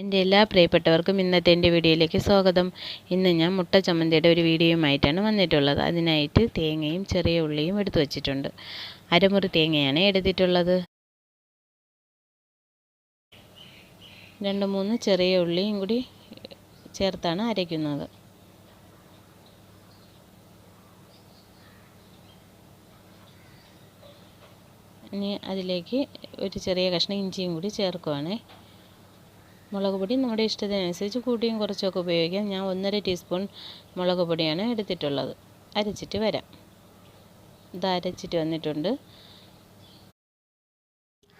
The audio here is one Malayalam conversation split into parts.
എന്റെ എല്ലാ പ്രിയപ്പെട്ടവർക്കും ഇന്നത്തെ എന്റെ വീഡിയോയിലേക്ക് സ്വാഗതം. ഇന്ന് ഞാൻ മുട്ട ചമ്മന്തിയുടെ ഒരു വീഡിയോയുമായിട്ടാണ് വന്നിട്ടുള്ളത്. അതിനായിട്ട് തേങ്ങയും ചെറിയ ഉള്ളിയും എടുത്തു വച്ചിട്ടുണ്ട്. അരമുറി തേങ്ങയാണ് എടുത്തിട്ടുള്ളത്. രണ്ട് മൂന്ന് ചെറിയ ഉള്ളിയും കൂടി ചേർത്താണ് അരയ്ക്കുന്നത്. ഇനി അതിലേക്ക് ഒരു ചെറിയ കഷ്ണം ഇഞ്ചിയും കൂടി ചേർക്കുവാണേ. മുളക് പൊടി നമ്മുടെ ഇഷ്ടത്തിനനുസരിച്ച് കൂട്ടിയും കുറച്ചൊക്കെ ഉപയോഗിക്കാം. ഞാൻ ഒന്നര ടീസ്പൂൺ മുളക് പൊടിയാണ് എടുത്തിട്ടുള്ളത്. അരച്ചിട്ട് വരാം. ഇത് അരച്ചിട്ട് വന്നിട്ടുണ്ട്.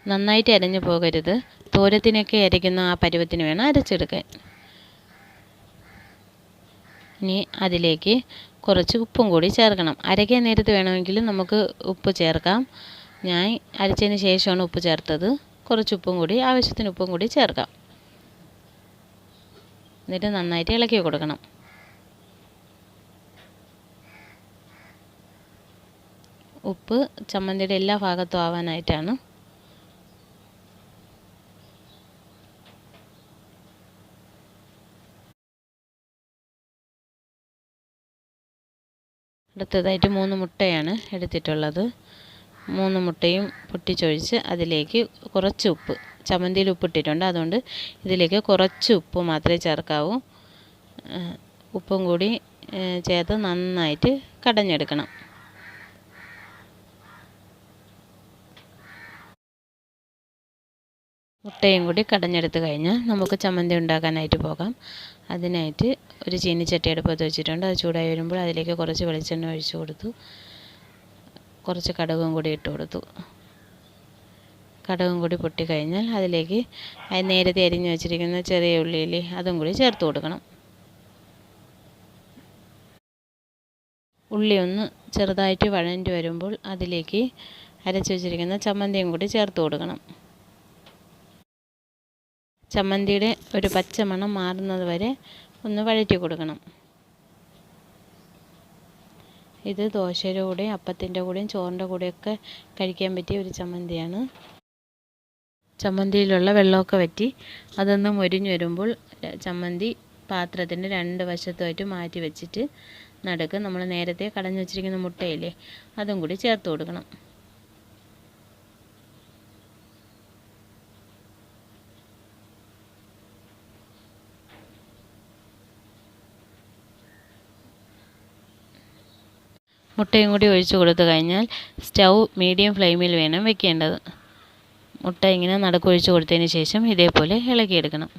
നന്നായിട്ട് അരഞ്ഞു പോകരുത്. തോരത്തിനൊക്കെ അരയ്ക്കുന്ന ആ പരുവത്തിന് വേണം അരച്ചെടുക്കാൻ. ഇനി അതിലേക്ക് കുറച്ച് ഉപ്പും കൂടി ചേർക്കണം. അരയ്ക്കാൻ നേരത്ത് വേണമെങ്കിൽ നമുക്ക് ഉപ്പ് ചേർക്കാം. ഞാൻ അരച്ചതിന് ശേഷമാണ് ഉപ്പ് ചേർത്തത്. കുറച്ച് ഉപ്പും കൂടി ആവശ്യത്തിന് ഉപ്പും കൂടി ചേർക്കാം. എന്നിട്ട് നന്നായിട്ട് ഇളക്കി കൊടുക്കണം. ഉപ്പ് ചമ്മന്തിയുടെ എല്ലാ ഭാഗത്തും ആവാനായിട്ടാണ്. അടുത്തതായിട്ട് മൂന്ന് മുട്ടയാണ് എടുത്തിട്ടുള്ളത്. മൂന്ന് മുട്ടയും പൊട്ടിച്ചൊഴിച്ച് അതിലേക്ക് കുറച്ച് ഉപ്പ്. ചമ്മന്തിയിൽ ഉപ്പിട്ടിട്ടുണ്ട്. അതുകൊണ്ട് ഇതിലേക്ക് കുറച്ച് ഉപ്പ് മാത്രമേ ചേർക്കാവൂ. ഉപ്പും കൂടി ചേർത്ത് നന്നായിട്ട് കടഞ്ഞെടുക്കണം. മുട്ടയും കൂടി കടഞ്ഞെടുത്ത് കഴിഞ്ഞാൽ നമുക്ക് ചമ്മന്തി ഉണ്ടാക്കാനായിട്ട് പോകാം. അതിനായിട്ട് ഒരു ചീനിച്ചട്ടി അടുപ്പത്ത് വെച്ചിട്ടുണ്ട്. അത് ചൂടായി വരുമ്പോൾ അതിലേക്ക് കുറച്ച് വെളിച്ചെണ്ണ ഒഴിച്ചു കൊടുത്തു. കുറച്ച് കടുകും കൂടി ഇട്ട് കൊടുത്തു. കടുകും കൂടി പൊട്ടിക്കഴിഞ്ഞാൽ അതിലേക്ക് നേരത്തെ അരിഞ്ഞു വെച്ചിരിക്കുന്ന ചെറിയ ഉള്ളിയിൽ അതും കൂടി ചേർത്ത് കൊടുക്കണം. ഉള്ളി ഒന്ന് ചെറുതായിട്ട് വഴഞ്ഞു വരുമ്പോൾ അതിലേക്ക് അരച്ചു വെച്ചിരിക്കുന്ന ചമ്മന്തിയും കൂടി ചേർത്ത് കൊടുക്കണം. ചമ്മന്തിയുടെ ഒരു പച്ചമണം മാറുന്നത് വരെ ഒന്ന് വഴറ്റി കൊടുക്കണം. ഇത് ദോശയുടെ കൂടെയും അപ്പത്തിന്റെ കൂടെയും ചോറിന്റെ കൂടെയൊക്കെ കഴിക്കാൻ പറ്റിയ ഒരു ചമ്മന്തിയാണ്. ചമ്മന്തിയിലുള്ള വെള്ളമൊക്കെ വറ്റി അതൊന്ന് മൊരിഞ്ഞു വരുമ്പോൾ ചമ്മന്തി പാത്രത്തിന്റെ രണ്ട് വശത്തുമായിട്ട് മാറ്റി വെച്ചിട്ട് നടുക്ക്. നമ്മൾ നേരത്തെ കടഞ്ഞു വെച്ചിരിക്കുന്ന മുട്ടയില്ലേ അതും കൂടി ചേർത്ത് കൊടുക്കണം. മുട്ടയും കൂടി ഒഴിച്ചു കൊടുത്തു കഴിഞ്ഞാൽ സ്റ്റൗ മീഡിയം ഫ്ലെയിമിൽ വേണം വെക്കേണ്ടത്. മുട്ട ഇങ്ങനെ നടുക്കൊഴിച്ച് കൊടുത്തതിന് ശേഷം ഇതേപോലെ ഇളക്കിയെടുക്കണം.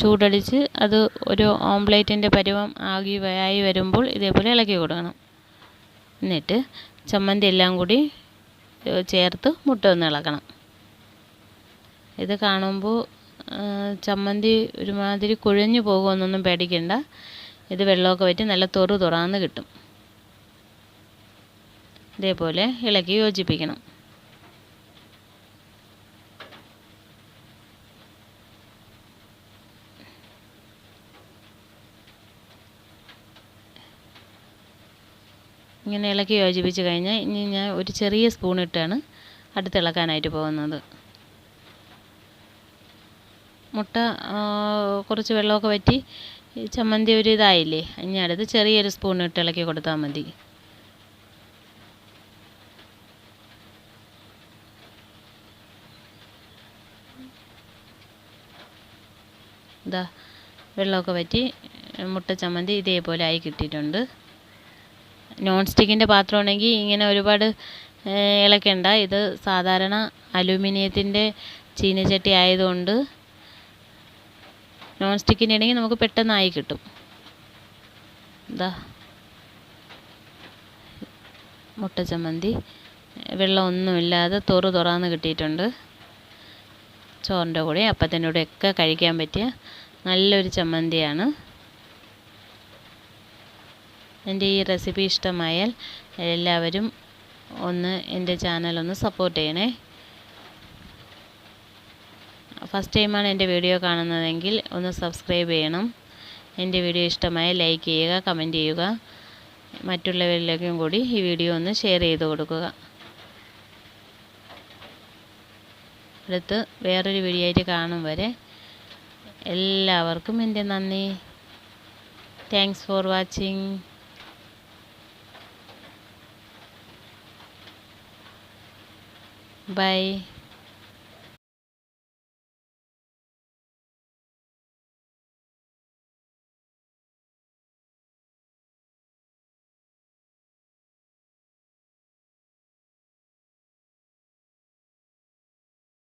ചൂടടിച്ച് അത് ഒരു ഓംപ്ലേറ്റിന്റെ പരുവം ആകി ആയി വരുമ്പോൾ ഇതേപോലെ ഇളക്കി കൊടുക്കണം. എന്നിട്ട് ചമ്മന്തി എല്ലാം കൂടി ചേർത്ത് മുട്ട ഒന്ന് ഇളക്കണം. ഇത് കാണുമ്പോൾ ചമ്മന്തി ഒരുമാതിരി കുഴഞ്ഞു പോകുമെന്നൊന്നും പേടിക്കണ്ട. ഇത് വെള്ളമൊക്കെ വറ്റി നല്ല തൊറു തുറാന്ന് കിട്ടും. ഇതേപോലെ ഇളക്കി യോജിപ്പിക്കണം. ഇങ്ങനെ ഇളക്കി യോജിപ്പിച്ച് കഴിഞ്ഞാൽ ഇനി ഞാൻ ഒരു ചെറിയ സ്പൂൺ ഇട്ടാണ് അടുത്തിളക്കാനായിട്ട് പോകുന്നത്. മുട്ട കുറച്ച് വെള്ളമൊക്കെ വറ്റി ചമ്മന്തി ഒരു ഇതായില്ലേ ഇനി അടുത്ത് ചെറിയൊരു സ്പൂൺ ഇട്ട് ഇളക്കി കൊടുത്താൽ മതി. ഇതാ വെള്ളമൊക്കെ വറ്റി മുട്ട ചമ്മന്തി ഇതേപോലെ ആയി കിട്ടിയിട്ടുണ്ട്. നോൺ സ്റ്റിക്കിന്റെ പാത്രമാണെങ്കിൽ ഇങ്ങനെ ഒരുപാട് ഇളക്കണ്ട. ഇത് സാധാരണ അലൂമിനിയത്തിന്റെ ചീനച്ചട്ടി ആയതുകൊണ്ട് നോൺ സ്റ്റിക്കിന്റെ ആണെങ്കിൽ നമുക്ക് പെട്ടെന്നായി കിട്ടും. എന്താ മുട്ട ചമ്മന്തി. വെള്ളമൊന്നുമില്ലാതെ തൊറു തുറന്ന് കിട്ടിയിട്ടുണ്ട്. ചോറിന്റെ കൂടെ അപ്പത്തിന്റെ കൂടെ ഒക്കെ കഴിക്കാൻ പറ്റിയ നല്ലൊരു ചമ്മന്തിയാണ്. എന്റെ ഈ റെസിപ്പി ഇഷ്ടമായാൽ എല്ലാവരും ഒന്ന് എന്റെ ചാനൽ ഒന്ന് സപ്പോർട്ട് ചെയ്യണേ. ഫസ്റ്റ് ടൈമാണ് എന്റെ വീഡിയോ കാണുന്നതെങ്കിൽ ഒന്ന് സബ്സ്ക്രൈബ് ചെയ്യണം. എന്റെ വീഡിയോ ഇഷ്ടമായ ലൈക്ക് ചെയ്യുക കമന്റ് ചെയ്യുക. മറ്റുള്ളവരിലേക്കും കൂടി ഈ വീഡിയോ ഒന്ന് ഷെയർ ചെയ്ത് കൊടുക്കുക. അടുത്ത് വേറൊരു വീഡിയോ ആയിട്ട് കാണും വരെ. എല്ലാവർക്കും എന്റെ നന്ദി. Thanks for watching Bye.